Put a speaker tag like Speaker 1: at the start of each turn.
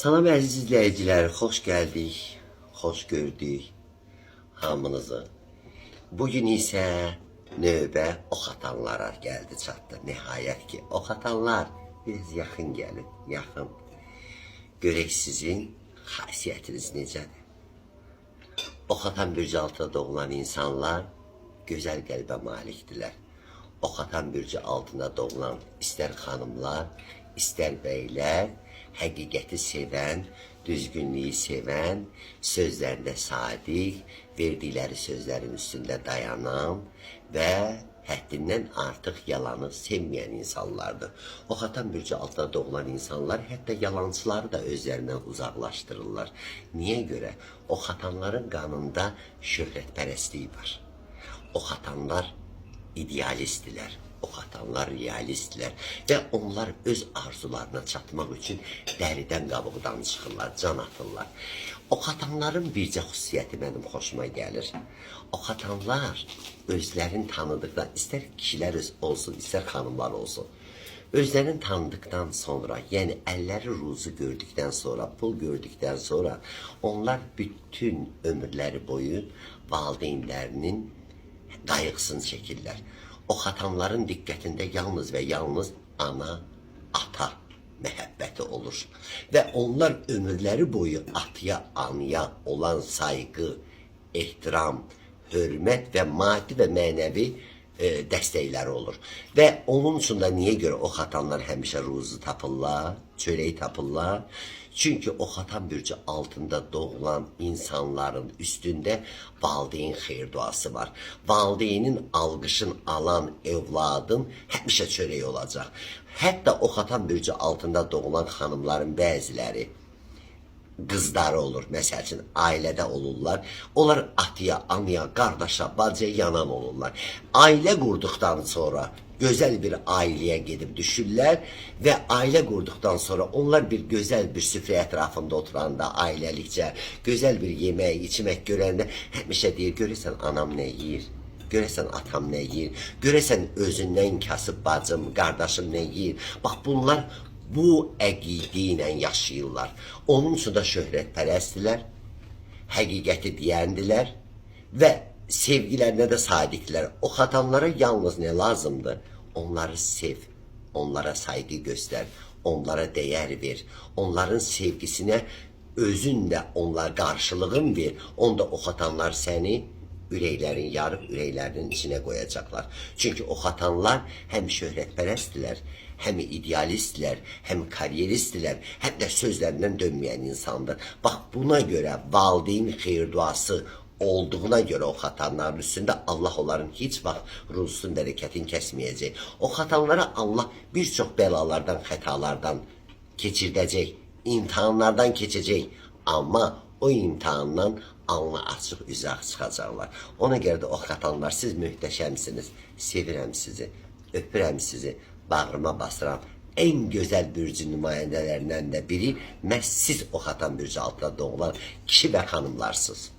Speaker 1: Salam əziz izləyicilər, xoş gəldik, xoş gördük hamınızı. Bugün isə növbə ox atanlara gəldi çatdı. Nəhayət ki, ox atanlar biraz yaxın gəlin, yaxın. Görək sizin xasiyyətiniz necədir? Ox atan bürcü altında doğulan insanlar gözəl qəlbə malikdirlər. Ox atan bürcü altında doğulan istər xanımlar, istər bəylər, həqiqəti sevən, düzgünlüyü sevən, sözlərində sadiq, verdikləri sözlərin üstündə dayanan və həddindən artıq yalanı sevməyən insanlardır. O xatan bürcü altında doğulan insanlar hətta yalancıları da özlərindən uzaqlaşdırırlar. Niyə görə? O xatanların qanında şöhrətpərəstlik var. O xatanlar idealistdirlər. O xatanlar realistdirlər və onlar öz arzularına çatmaq üçün dəridən qabıqdan çıxırlar, can atırlar. O xatanların bircə xüsusiyyəti mənim xoşuma gəlir. O xatanlar özlərini tanıdıqdan, istər kişilər olsun, istər xanımlar olsun. Özlərini tanıdıktan sonra, yəni əlləri ruzu gördükdən sonra, pul gördükdən sonra onlar bütün ömürləri boyu valideynlərinin qayğısını çəkirlər. O xatamların diqqətində yalnız və yalnız ana, ata məhəbbəti olur. Və onlar ömürləri boyu ataya, anaya olan sayğı, ehtiram, hörmət və maddi və mənəvi e, dəstəkləri olur. Və onun üçün də niyə görə o xatanlar həmişə ruzu tapırlar, çörək tapırlar? Çünki o xatan bürcü altında doğulan insanların üstündə valideyn xeyir duası var. Valideynin alqışın alan evladın həmişə çörək olacaq. Hətta o xatan bürcü altında doğulan xanımların bəziləri qızları olur. Məsəl üçün ailədə olurlar. Onlar ataya, anaya, qardaşa, bacıya yanan olurlar. Ailə qurduqdan sonra gözəl bir ailəyə gedib düşürlər və ailə qurduqdan sonra onlar bir gözəl bir süfrə ətrafında oturanda ailəlikcə gözəl bir yemək, içmək görəndə həmişə deyir, görəsən anam nə yeyir? Görəsən atam nə yeyir? Görəsən özündən kasıb bacım, qardaşım nə yeyir? Bax bunlar bu əqidə ilə yaşayırlar. Onun üçün də şöhrətpərəstdilər, həqiqəti deyəndilər və sevgilərinə də sadiqlər. O xatanlara yalnız nə lazımdır? Onları sev, onlara sayğı göstər, onlara dəyər ver. Onların sevgisinə özün də onlara qarşılığın ver. Onda o xatanlar səni ürəklərin yarıb ürəklərinin içinə qoyacaqlar. Çünki o xatanlar həm şöhrətpərəstdilər, həm idealistdilər, həm karyeristdilər, həm də sözlərindən dönməyən insandır. Bax buna görə valideyn xeyir duası olduğuna görə o xatanların üstündə Allah onların heç vaxt ruzusun bərəkətini kəsməyəcək. O xatanlara Allah bir çox bəlalardan, xətalardan keçirdəcək, imtahanlardan keçəcək. Amma o imtahandan alnı açıq üzə çıxacaqlar. Ona görə də o xatanlar siz möhtəşəmsiniz. Sevirəm sizi. Öpürəm sizi. Bağrıma basıram. En gözəl bürcü nümayəndələrindən də biri məhz siz o xatan bürcü altında doğulan kişi və xanımlarsınız.